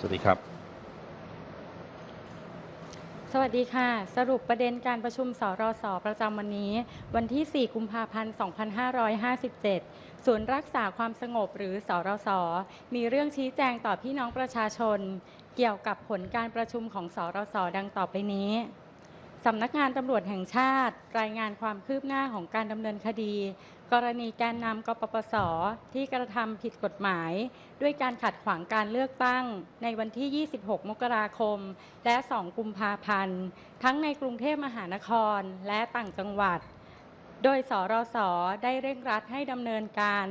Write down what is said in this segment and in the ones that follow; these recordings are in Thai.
สวัสดีครับ สวัสดีค่ะ สรุปประเด็นการประชุมสรสประจำวันนี้ วันที่ 4 กุมภาพันธ์ 2557 ศูนย์รักษาความสงบหรือสรส มีเรื่องชี้แจงต่อพี่น้องประชาชน เกี่ยวกับผลการประชุมของสรสดังต่อไปนี้สำนักงานตำรวจแห่งชาติ รายงานความคืบหน้าของการดำเนินคดี กรณีแกนนำกปปส ที่กระทำผิดกฎหมาย ด้วยการขัดขวางการเลือกตั้ง ในวันที่ 26 มกราคม และ 2 กุมภาพันธ์ ทั้งในกรุงเทพมหานครและต่างจังหวัด โดยสรสได้เร่งรัดให้ดำเนินการ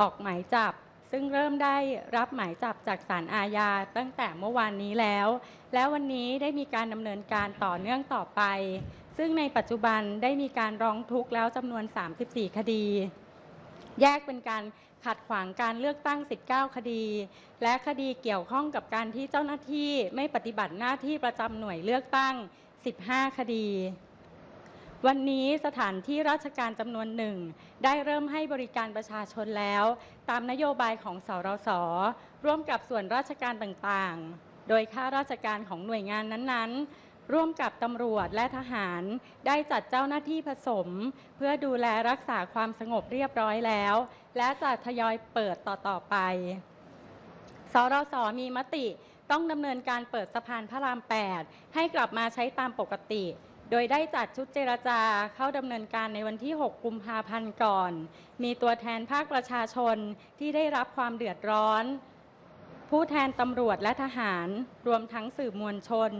ออกหมายจับ ซึ่งเริ่มได้รับหมายจับจากศาลอาญาตั้งแต่เมื่อวานนี้แล้ว และวันนี้ได้มีการดำเนินการต่อเนื่องต่อไป ซึ่งในปัจจุบันได้มีการร้องทุกข์แล้วจำนวน 34 คดี แยกเป็นการขัดขวางการเลือกตั้ง 19 คดี และคดีเกี่ยวข้องกับการที่เจ้าหน้าที่ไม่ปฏิบัติหน้าที่ประจำหน่วยเลือกตั้ง 15 คดี วันนี้สถานที่ราชการจำนวนหนึ่ง ได้เริ่มให้บริการประชาชนแล้ว ตามนโยบายของสรสร่วมกับส่วนราชการต่างๆ โดยข้าราชการของหน่วยงานนั้นๆ ร่วมกับตำรวจและทหารได้จัดเจ้าหน้าที่ผสม เพื่อดูแลรักษาความสงบเรียบร้อยแล้ว และจะทยอยเปิดต่อๆไป สรสมีมติต้องดำเนินการเปิดสะพานพระราม 8 ให้กลับมาใช้ตามปกติ โดยได้จัดชุดเจรจาเข้าดำเนินการในวันที่ 6 กุมภาพันธ์ก่อน มีตัวแทนภาคประชาชนที่ได้รับความเดือดร้อน ผู้แทนตำรวจและทหาร รวมทั้งสื่อมวลชน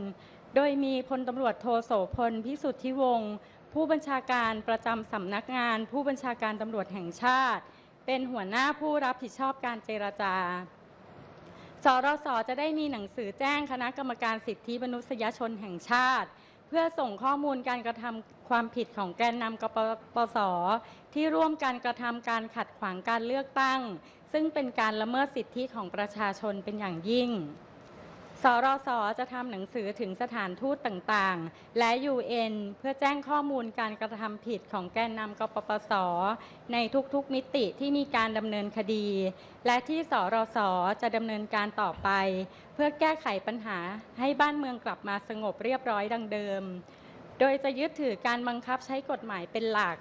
โดยมีพลตำรวจโทโสพลพิสุทธิวงศ์ผู้บัญชาการประจำสำนักงาน ผู้บัญชาการตำรวจแห่งชาติ เป็นหัวหน้าผู้รับผิดชอบการเจรจาสรสจะได้มีหนังสือแจ้งคณะกรรมการสิทธิมนุษยชนแห่งชาติ เพื่อส่งข้อมูลการกระทำความผิดของแกนนำกปปส ที่ร่วมการกระทำการขัดขวางการเลือกตั้ง ซึ่งเป็นการละเมิดสิทธิของประชาชนเป็นอย่างยิ่ง สรสจะทำหนังสือถึงสถานทูตต่างๆ และ UN เพื่อแจ้งข้อมูลการกระทำผิดของแกนนำกปปส ในทุกๆมิติที่มีการดำเนินคดี และที่สรสจะดำเนินการต่อไป เพื่อแก้ไขปัญหาให้บ้านเมืองกลับมาสงบเรียบร้อยดังเดิม โดยจะยึดถือการบังคับใช้กฎหมายเป็นหลัก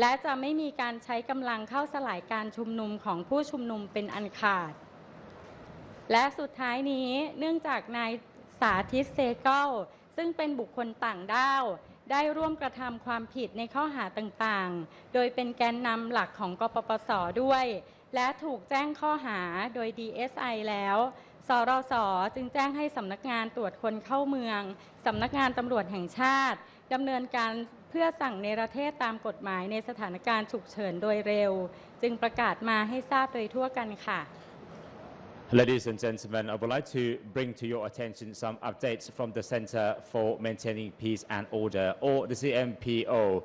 และจะไม่มีการใช้กำลังเข้าสลายการชุมนุมของผู้ชุมนุมเป็นอันขาด และสุดท้ายนี้เนื่องจากนายสาธิตเซเกิลซึ่งเป็นบุคคลต่างด้าว ได้ร่วมกระทำความผิดในข้อหาต่างๆ โดยเป็นแกนนำหลักของกปปสด้วย และถูกแจ้งข้อหาโดย DSI แล้ว สรสจึงแจ้งให้สำนักงานตรวจคนเข้าเมืองสำนักงานตำรวจแห่งชาติดำเนินการเพื่อสั่งเนประเทศตามกฎหมายในสถานการณ์ฉุกเฉินโดยเร็ว จึงประกาศมาให้ทราบโดยทั่วกันค่ะ Ladies and gentlemen, I would like to bring to your attention some updates from the Center for Maintaining Peace and Order, or the CMPO.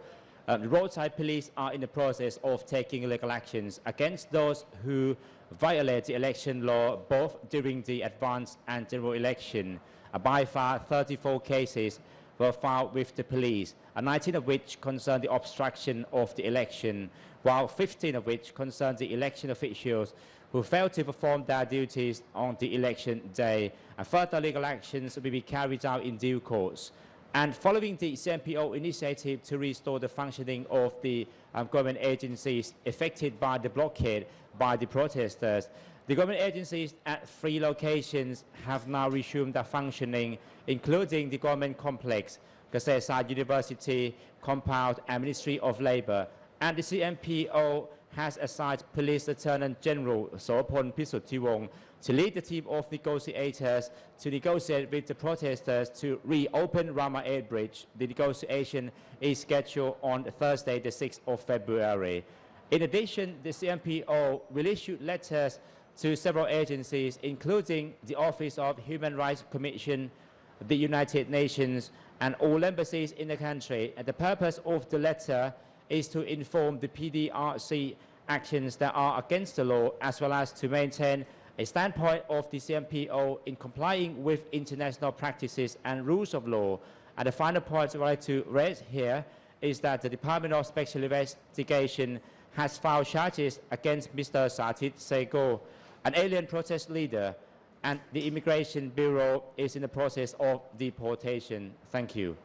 The roadside police are in the process of taking legal actions against those who violate the election law both during the advanced and general election. Uh, by far, 34 cases were filed with the police, uh, 19 of which concerned the obstruction of the election, while 15 of which concerned the election officials who failed to perform their duties on the election day. And further legal actions will be carried out in due course. And following the CMPO initiative to restore the functioning of the um, government agencies affected by the blockade by the protesters, the government agencies at three locations have now resumed their functioning, including the government complex, Kasesa University compound and Ministry of Labour. And the CMPO has assigned Police Lieutenant General Sopon Pisutiwong to lead the team of negotiators to negotiate with the protesters to reopen Rama 8 Bridge. The negotiation is scheduled on Thursday, the 6th of February. In addition, the CMPO will issue letters to several agencies, including the Office of Human Rights Commission, the United Nations, and all embassies in the country. And the purpose of the letter is to inform the PDRC actions that are against the law, as well as to maintain a standpoint of the CMPO in complying with international practices and rules of law. And the final point I'd like to raise here is that the Department of Special Investigation has filed charges against Mr. Satit Sego, an alien protest leader, and the Immigration Bureau is in the process of deportation. Thank you.